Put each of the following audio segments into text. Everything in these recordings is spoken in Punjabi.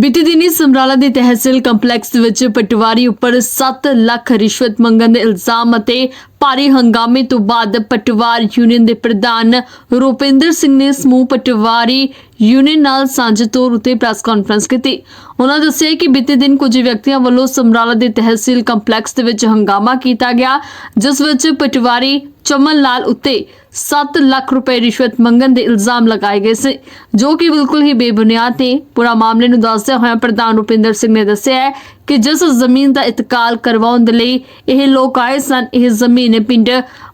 ਬੀਤੀ ਦਿਨੀ ਸਮਰਾਲਾ ਦੇ ਤਹਿਸੀਲ ਕੰਪਲੈਕਸ ਵਿੱਚ ਪਟਵਾਰੀ ਉੱਪਰ 7 ਲੱਖ ਰਿਸ਼ਵਤ ਮੰਗਣ ਦੇ ਇਲਜ਼ਾਮ ਅਤੇ ਭਾਰੀ ਹੰਗਾਮੇ ਤੋਂ ਬਾਅਦ ਪਟਵਾਰ ਯੂਨੀਅਨ ਦੇ ਪ੍ਰਧਾਨ ਰੁਪਿੰਦਰ ਸਿੰਘ ਨੇ ਸਮੂਹ ਪਟਵਾਰੀ ਯੂਨੀਅਨ ਨਾਲ ਸਾਂਝੇ ਤੌਰ ਉਤੇ ਪ੍ਰੈਸ ਕਾਨਫਰੰਸ ਕੀਤੀ। ਉਹਨਾਂ ਦੱਸਿਆ ਕਿ ਬੀਤੇ ਦਿਨ ਕੁਝ ਵਿਅਕਤੀਆਂ ਵੱਲੋਂ ਸਮਰਾਲਾ ਦੇ ਤਹਿਸੀਲ ਕੰਪਲੈਕਸ ਦੇ ਵਿੱਚ ਹੰਗਾਮਾ ਕੀਤਾ ਗਿਆ, ਜਿਸ ਵਿੱਚ ਪਟਵਾਰੀ ਚਮਨ ਲਾਲ ਉੱਤੇ 7 ਲੱਖ ਰੁਪਏ ਰਿਸ਼ਵਤ ਮੰਗਣ ਦੇ ਇਲਜ਼ਾਮ ਲਗਾਏ ਗਏ ਸੀ, ਜੋ ਕਿ ਬਿਲਕੁਲ ਹੀ ਬੇਬੁਨਿਆਦ ਤੇ ਪੂਰਾ ਮਾਮਲੇ ਨੂੰ ਦੱਸਦਿਆਂ ਹੋਇਆ ਪ੍ਰਧਾਨ ਰੁਪਿੰਦਰ ਸਿੰਘ ਨੇ ਦੱਸਿਆ ਹੈ ਕਿ ਜਿਸ ਜ਼ਮੀਨ ਦਾ ਇਤਕਾਲ ਕਰਵਾਉਣ ਦੇ ਲਈ ਇਹ ਲੋਕ ਆਏ ਸਨ, ਇਹ ਜ਼ਮੀਨ ਪਿੰਡ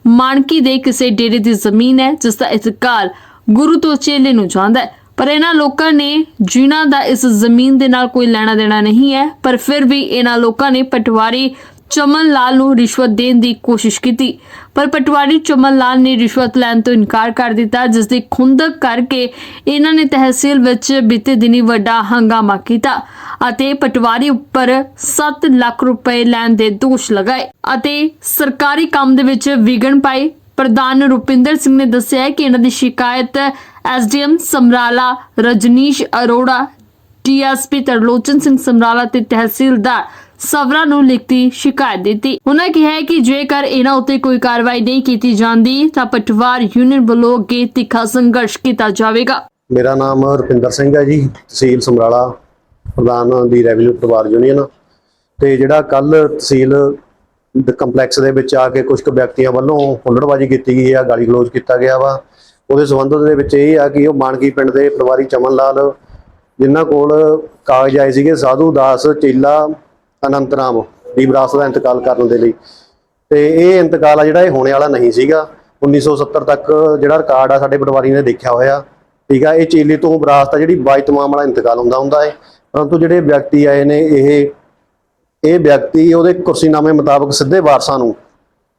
ਮਾਨਕੀ ਦੇ ਕਿਸੇ ਡੇਰੇ ਦੀ ਜ਼ਮੀਨ ਹੈ, ਜਿਸ ਦਾ ਇਤਕਾਲ ਗੁਰੂ ਤੋਂ ਚੇਲੇ ਨੂੰ ਜਾਂਦਾ ਹੈ। ਪਰ ਇਹਨਾਂ ਲੋਕਾਂ ਨੇ ਜਿਨ੍ਹਾਂ ਦਾ ਇਸ ਜ਼ਮੀਨ ਦੇ ਨਾਲ ਕੋਈ ਲੈਣਾ ਦੇਣਾ ਨਹੀਂ ਹੈ, ਪਰ ਫਿਰ ਵੀ ਇਹਨਾਂ ਲੋਕਾਂ ਨੇ ਪਟਵਾਰੀ ਚਮਨ ਲਾਲ ਨੂੰ ਰਿਸ਼ਵਤ ਦੇਣ ਦੀ ਕੋਸ਼ਿਸ਼ ਕੀਤੀ, ਪਰ ਪਟਵਾਰੀ ਚਮਨ ਲਾਲ ਨੇ ਰਿਸ਼ਵਤ ਲੈਣ ਤੋਂ ਇਨਕਾਰ ਕਰ ਦਿੱਤਾ ਜਿਸ ਦੀ ਖੁੰਦਕ ਕਰਕੇ ਇਹਨਾਂ ਨੇ ਤਹਿਸੀਲ ਵਿੱਚ ਬੀਤੇ ਦਿਨੀ ਵੱਡਾ ਹੰਗਾਮਾ ਕੀਤਾ ਅਤੇ ਪਟਵਾਰੀ ਉੱਪਰ 7 ਲੱਖ ਰੁਪਏ ਲੈਣ ਦੇ ਦੋਸ਼ ਲਗਾਏ ਅਤੇ ਸਰਕਾਰੀ ਕੰਮ ਦੇ ਵਿੱਚ ਵਿਗਣ ਪਾਈ ਪ੍ਰਧਾਨ ਰੁਪਿੰਦਰ ਸਿੰਘ ਨੇ ਦੱਸਿਆ ਕਿ ਇਹਨਾਂ ਦੀ ਸ਼ਿਕਾਇਤ ਐਸਡੀਐਮ ਸਮਰਾਲਾ ਰਜਨੀਸ਼ ਅਰੋੜਾ, ਡੀਐਸਪੀ ਤਰਲੋਚਨ ਸਿੰਘ ਸਮਰਾਲਾ ਤੇ ਤਹਿਸੀਲਦਾਰ ਸਵਰਾ ਨੂੰ ਲਿਖਤੀ ਸ਼ਿਕਾਇਤ ਦਿੱਤੀ। ਉਹਨਾਂ ਕਿਹਾ ਕਿ ਜੇਕਰ ਇਹਨਾਂ ਉੱਤੇ ਕੋਈ ਕਾਰਵਾਈ ਨਹੀਂ ਕੀਤੀ ਜਾਂਦੀ, ਤਾਂ ਪਟਵਾਰ ਯੂਨੀਅਨ ਵੱਲੋਂ ਅੱਗੇ ਤਿੱਖਾ ਸੰਘਰਸ਼ ਕੀਤਾ ਜਾਵੇਗਾ। ਮੇਰਾ ਨਾਮ ਰੁਪਿੰਦਰ ਸਿੰਘ ਹੈ ਜੀ, ਤਹਿਸੀਲ ਸਮਰਾਲਾ, ਪ੍ਰਧਾਨ ਦੀ ਰੈਵਨਿਊ ਪਰਿਵਾਰ ਯੂਨੀਅਨ। ਤੇ ਜਿਹੜਾ ਕੱਲ ਤਹਿਸੀਲ ਕੰਪਲੈਕਸ ਦੇ ਵਿੱਚ ਆ ਕੇ ਕੁਝ ਕੁ ਵਿਅਕਤੀਆਂ ਵੱਲੋਂ ਹੁੱਲੜਬਾਜ਼ੀ ਕੀਤੀ ਗਈ ਆ, ਗਾਲੀ ਗਲੋਚ ਕੀਤਾ ਗਿਆ ਵਾ। ਉਹਦੇ ਸੰਬੰਧ ਦੇ ਵਿੱਚ ਇਹ ਆ ਕਿ ਉਹ ਮਾਨਕੀ ਪਿੰਡ ਦੇ ਪਰਿਵਾਰੀ ਚਮਨ ਲਾਲ ਜਿਨ੍ਹਾਂ ਕੋਲ ਕਾਗਜ਼ ਆਏ ਸੀਗੇ, ਸਾਧੂ ਦਾਸ, ਚੇਲਾ ਅਨੰਤ ਰਾਮ ਦੀ ਵਿਰਾਸਤ ਦਾ ਇੰਤਕਾਲ ਕਰਨ ਦੇ ਲਈ। ਤੇ ਇਹ ਇੰਤਕਾਲ ਆ ਜਿਹੜਾ ਇਹ ਹੋਣੇ ਵਾਲਾ ਨਹੀਂ ਸੀਗਾ। 1970 ਤੱਕ ਜਿਹੜਾ ਰਿਕਾਰਡ ਆ ਸਾਡੇ ਪਟਵਾਰੀ ਨੇ ਦੇਖਿਆ ਹੋਇਆ। ਠੀਕ ਆ, ਇਹ ਚੇਲੇ ਤੋਂ ਵਿਰਾਸਤ ਆ ਜਿਹੜੀ ਬਾਇਤਮਾਮ ਵਾਲਾ ਇੰਤਕਾਲ ਹੁੰਦਾ ਹੁੰਦਾ ਹੈ ਪਰੰਤੂ ਜਿਹੜੇ ਵਿਅਕਤੀ ਆਏ ਨੇ, ਇਹ ਇਹ ਵਿਅਕਤੀ ਉਹਦੇ ਕੁਰਸੀਨਾਮੇ ਮੁਤਾਬਕ ਸਿੱਧੇ ਵਾਰਸਾਂ ਨੂੰ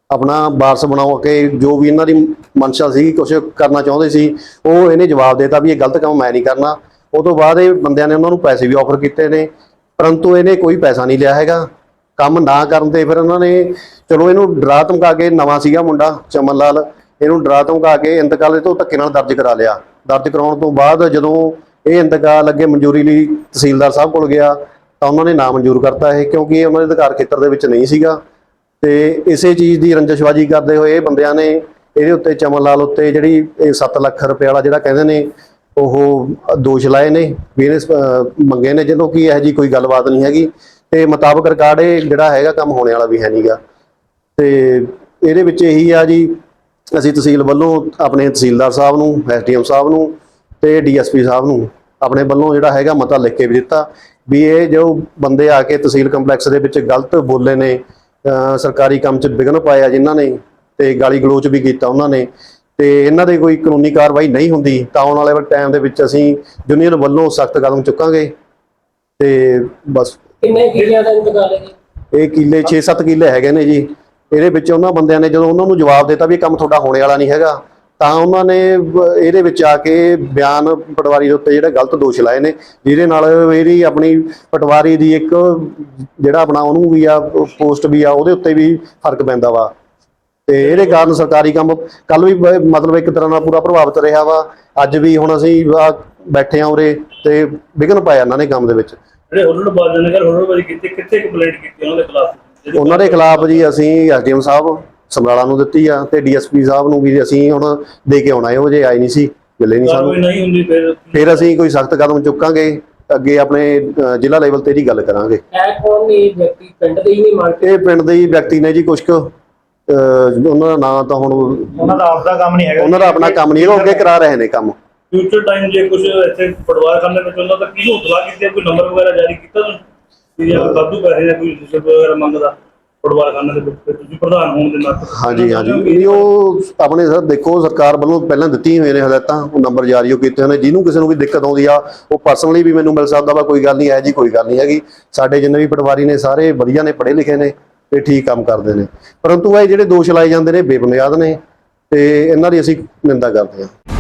ਆਪਣਾ ਵਾਰਸ ਬਣਾਓ ਕੇ ਜੋ ਵੀ ਇਹਨਾਂ ਦੀ ਮਨਸ਼ਾ ਸੀ ਕੁਝ ਕਰਨਾ ਚਾਹੁੰਦੇ ਸੀ, ਉਹ ਇਹਨੇ ਜਵਾਬ ਦਿੱਤਾ ਵੀ ਇਹ ਗਲਤ ਕੰਮ ਮੈਂ ਨਹੀਂ ਕਰਨਾ। ਉਹ ਤੋਂ ਬਾਅਦ ਇਹ ਬੰਦਿਆਂ ਨੇ ਉਹਨਾਂ ਨੂੰ ਪੈਸੇ ਵੀ ਆਫਰ ਕੀਤੇ ਨੇ। ਪਰੰਤੂ ਇਹਨੇ ਕੋਈ ਪੈਸਾ ਨਹੀਂ ਲਿਆ ਹੈਗਾ। ਕੰਮ ਨਾ ਕਰਨ ਤੇ ਫਿਰ ਉਹਨਾਂ ਨੇ, ਚਲੋ ਇਹਨੂੰ ਡਰਾ ਧਮਕਾ ਕੇ ਨਵਾਂ ਸੀਗਾ ਮੁੰਡਾ, ਚਮਨ ਲਾਲ। ਇਹਨੂੰ ਡਰਾ ਧਮਕਾ ਕੇ ਇੰਤਕਾਲ ਤੋਂ ਧੱਕੇ ਨਾਲ ਦਰਜ ਕਰਾ ਲਿਆ। ਦਰਜ ਕਰਾਉਣ ਤੋਂ ਬਾਅਦ ਜਦੋਂ ਇਹ ਇੰਤਕਾਲ ਅੱਗੇ ਮਨਜ਼ੂਰੀ ਲਈ ਤਹਿਸੀਲਦਾਰ ਸਾਹਿਬ ਕੋਲ ਗਿਆ, ਤਾਂ ਉਹਨਾਂ ਨੇ ਨਾ ਮਨਜ਼ੂਰ ਕਰਤਾ ਇਹ, ਕਿਉਂਕਿ ਇਹ ਉਹਨਾਂ ਦੇ ਅਧਿਕਾਰ ਖੇਤਰ ਦੇ ਵਿੱਚ ਨਹੀਂ ਸੀਗਾ। ਤੇ ਇਸੇ ਚੀਜ਼ ਦੀ ਰੰਜਸ਼ਬਾਜੀ ਕਰਦੇ ਹੋਏ ਇਹ ਬੰਦਿਆਂ ਨੇ ਇਹਦੇ ਉੱਤੇ ਚਮਨ ਲਾਲ ਉੱਤੇ ਜਿਹੜੀ ਇਹ 7 ਲੱਖ ਰੁਪਏ ਵਾਲਾ ਜਿਹੜਾ ਕਹਿੰਦੇ ਨੇ ਉਹ ਦੋਸ਼ ਲਾਏ ਨੇ, ਵੀ ਮੰਗੇ ਨੇ ਜਦੋਂ ਕਿ ਇਹੋ ਜੀ ਕੋਈ ਗੱਲਬਾਤ ਨਹੀਂ ਹੈਗੀ। ਤੇ ਮੁਤਾਬਕ ਰਿਕਾਰਡ ਇਹ ਜਿਹੜਾ ਹੈਗਾ ਕੰਮ ਹੋਣੇ ਵਾਲਾ ਵੀ ਹੈ ਨਹੀਂਗਾ ਤੇ ਇਹਦੇ ਵਿੱਚ ਇਹੀ ਆ ਜੀ, ਅਸੀਂ ਤਹਿਸੀਲ ਵੱਲੋਂ ਆਪਣੇ ਤਹਿਸੀਲਦਾਰ ਸਾਹਿਬ ਨੂੰ, ਐਸਡੀਐਮ ਸਾਹਿਬ ਨੂੰ ਤੇ ਡੀਐਸਪੀ ਸਾਹਿਬ ਨੂੰ ਆਪਣੇ ਵੱਲੋਂ ਜਿਹੜਾ ਹੈਗਾ ਮਤਾ ਲਿਖ ਕੇ ਵੀ ਦਿੱਤਾ ਵੀ ਇਹ ਜੋ ਬੰਦੇ ਆ ਕੇ ਤਹਿਸੀਲ ਕੰਪਲੈਕਸ ਦੇ ਵਿੱਚ ਗਲਤ ਬੋਲੇ ਨੇ ਸਰਕਾਰੀ ਕੰਮ 'ਚ ਵਿਘਨ ਪਾਇਆ ਜਿਨ੍ਹਾਂ ਨੇ ਤੇ ਗਾਲੀ ਗਲੋਚ ਵੀ ਕੀਤਾ ਉਹਨਾਂ ਨੇ ਤੇ ਇਹਨਾਂ ਦੇ ਕੋਈ ਕਾਨੂੰਨੀ ਕਾਰਵਾਈ ਨਹੀਂ ਹੁੰਦੀ ਤਾਂ ਆਉਣ ਵਾਲੇ ਟਾਈਮ ਦੇ ਵਿੱਚ ਅਸੀਂ ਯੂਨੀਅਨ ਵੱਲੋਂ ਸਖਤ ਕਦਮ ਚੁੱਕਾਂਗੇ ਤੇ ਬਸ। ਕਿੰਨੇ ਕਿੱਲਿਆਂ ਦਾ ਇੰਤਕਾਲ ਹੈ ਜੀ? ਇਹ ਕਿੱਲੇ 6-7 ਕਿੱਲੇ ਹੈਗੇ ਨੇ ਜੀ। ਇਹਦੇ ਵਿੱਚ ਉਹਨਾਂ ਬੰਦਿਆਂ ਨੇ ਜਦੋਂ ਉਹਨਾਂ ਨੂੰ ਜਵਾਬ ਦਿੱਤਾ ਵੀ ਇਹ ਕੰਮ ਤੁਹਾਡਾ ਹੋਣੇ ਵਾਲਾ ਨਹੀਂ ਹੈਗਾ ਤਾਂ ਉਹਨਾਂ ਨੇ ਇਹਦੇ ਵਿੱਚ ਆ ਕੇ ਬਿਆਨ ਪਟਵਾਰੀ ਦੇ ਉੱਤੇ ਜਿਹੜਾ ਗਲਤ ਦੋਸ਼ ਲਾਏ ਨੇ ਜਿਹਦੇ ਨਾਲ ਇਹਦੀ ਆਪਣੀ ਪਟਵਾਰੀ ਦੀ ਇੱਕ ਜਿਹੜਾ ਆਪਣਾ ਉਹਨੂੰ ਵੀ ਆ ਪੋਸਟ ਵੀ ਆ ਉਹਦੇ ਉੱਤੇ ਵੀ ਫ਼ਰਕ ਪੈਂਦਾ ਵਾ। ਤੇ ਇਹਦੇ ਕਾਰਨ ਸਰਕਾਰੀ ਕੰਮ ਕੱਲ ਵੀ ਬ- ਮਤਲਬ ਇੱਕ ਤਰ੍ਹਾਂ ਨਾਲ ਪੂਰਾ ਪ੍ਰਭਾਵਿਤ ਰਿਹਾ ਵਾ। ਅੱਜ ਵੀ ਹੁਣ ਅਸੀਂ ਆਹ ਬੈਠੇ ਆ ਉਰੇ ਤੇ ਵਿਘਨ ਪਾਇਆ ਇਹਨਾਂ ਨੇ ਕੰਮ ਦੇ ਵਿੱਚ। ਜਿਹੜੇ ਹੁਰੜ ਬਾਜ਼ਾਂ ਨੇ ਗੱਲ ਹੁਰੜ ਬਾਜ਼ੀ ਕੀਤੀ ਕਿੱਥੇ ਕੰਪਲੇਂਟ ਕੀਤੀ ਉਹਨਾਂ ਦੇ ਖਿਲਾਫ? ਜਿਹੜੀ ਉਹਨਾਂ ਦੇ ਖਿਲਾਫ ਜੀ ਅਸੀਂ ਐਸਡੀਐਮ ਸਾਹਿਬ ਸਮਰਾਲਾ ਨੂੰ ਦਿੱਤੀ ਆ ਤੇ ਡੀਐਸਪੀ ਸਾਹਿਬ ਨੂੰ ਵੀ ਅਸੀਂ ਹੁਣ ਦੇ ਕੇ ਆਉਣਾ ਇਹੋ ਜੇ ਆਏ ਨਹੀਂ ਸੀ ਮਿਲੇ ਨਹੀਂ ਕਾਰਵਾਈ ਸਾਨੂੰ ਨਹੀਂ ਹੁੰਦੀ ਫਿਰ ਫਿਰ ਅਸੀਂ ਕੋਈ ਸਖਤ ਕਦਮ ਚੁੱਕਾਂਗੇ ਅੱਗੇ ਆਪਣੇ ਅ, ਜ਼ਿਲ੍ਹਾ ਲੈਵਲ ਤੇ ਇਹਦੀ ਗੱਲ ਕਰਾਂਗੇ। ਇਹ ਕੌਣ ਵਿਅਕਤੀ ਪਿੰਡ ਦੇ ਹੀ ਨਹੀਂ ਮੰਗਦੇ ਇਹ ਪਿੰਡ ਦੇ ਹੀ ਵਿਅਕਤੀ ਨੇ ਜੀ ਕੁਛ ਕੁ। ਉਹਨਾਂ ਦਾ ਨਾਂ ਤਾਂ ਹੁਣ ਉਹਨਾਂ ਦਾ ਆਪਦਾ ਕੰਮ ਨਹੀਂ ਹੈਗਾ। ਉਹਨਾਂ ਦਾ ਆਪਣਾ ਕੰਮ ਨਹੀਂ ਹੈਗਾ ਉਹ ਅੱਗੇ ਕਰਾ ਰਹੇ ਨੇ ਕੰਮ। ਫਿਊਚਰ ਟਾਈਮ ਜੇ ਕੁਝ ਇੱਥੇ ਪਟਵਾਰ ਖਾਨੇ ਵਿੱਚ ਹੁੰਦਾ ਤਾਂ ਕਿਹਨੂੰ ਇਤਲਾਹ ਕੀਤੀ? ਕੋਈ ਨੰਬਰ ਵਗੈਰਾ ਜਾਰੀ ਕੀਤਾ ਤੁਸੀਂ? ਕਿ ਜੇ ਵਾਧੂ ਪੈਸੇ ਜਾਂ ਕੋਈ ਰਿਸ਼ਵਤ ਵਗੈਰਾ ਮੰਗਦਾ ਪਟਵਾਰ ਖਾਨੇ ਦੇ ਵਿੱਚ ਫਿਰ ਤੁਸੀਂ ਪ੍ਰਧਾਨ ਹੋਣ ਦੇ ਨਾਤੇ। ਹਾਂਜੀ ਹਾਂਜੀ। ਨਹੀਂ ਉਹ ਆਪਣੇ ਸਰ ਦੇਖੋ ਸਰਕਾਰ ਵੱਲੋਂ ਪਹਿਲਾਂ ਦਿੱਤੀਆਂ ਹੋਈਆਂ ਨੇ ਹਦਾਇਤਾਂ ਉਹ ਨੰਬਰ ਜਾਰੀ ਉਹ ਕੀਤੇ ਹੋਏ ਨੇ। ਜਿਹਨੂੰ ਕਿਸੇ ਨੂੰ ਵੀ ਦਿੱਕਤ ਆਉਂਦੀ ਆ ਉਹ ਪਰਸਨਲੀ ਵੀ ਮੈਨੂੰ ਮਿਲ ਸਕਦਾ ਵਾ ਕੋਈ ਗੱਲ ਨਹੀਂ ਹੈ ਜੀ ਕੋਈ ਗੱਲ ਨਹੀਂ ਹੈਗੀ। ਸਾਡੇ ਜਿੰਨੇ ਵੀ ਪਟਵਾਰੀ ਨੇ ਸਾਰੇ ਵਧੀਆ ਨੇ ਪੜ੍ਹੇ ਲਿਖੇ ਨੇ। ਤੇ ਠੀਕ ਕੰਮ ਕਰਦੇ ਨੇ। ਪਰੰਤੂ ਇਹ ਜਿਹੜੇ ਦੋਸ਼ ਲਾਏ ਜਾਂਦੇ ਨੇ, ਬੇਬੁਨਿਆਦ ਨੇ ਤੇ ਇਹਨਾਂ ਦੀ ਅਸੀਂ ਨਿੰਦਾ ਕਰਦੇ ਹਾਂ।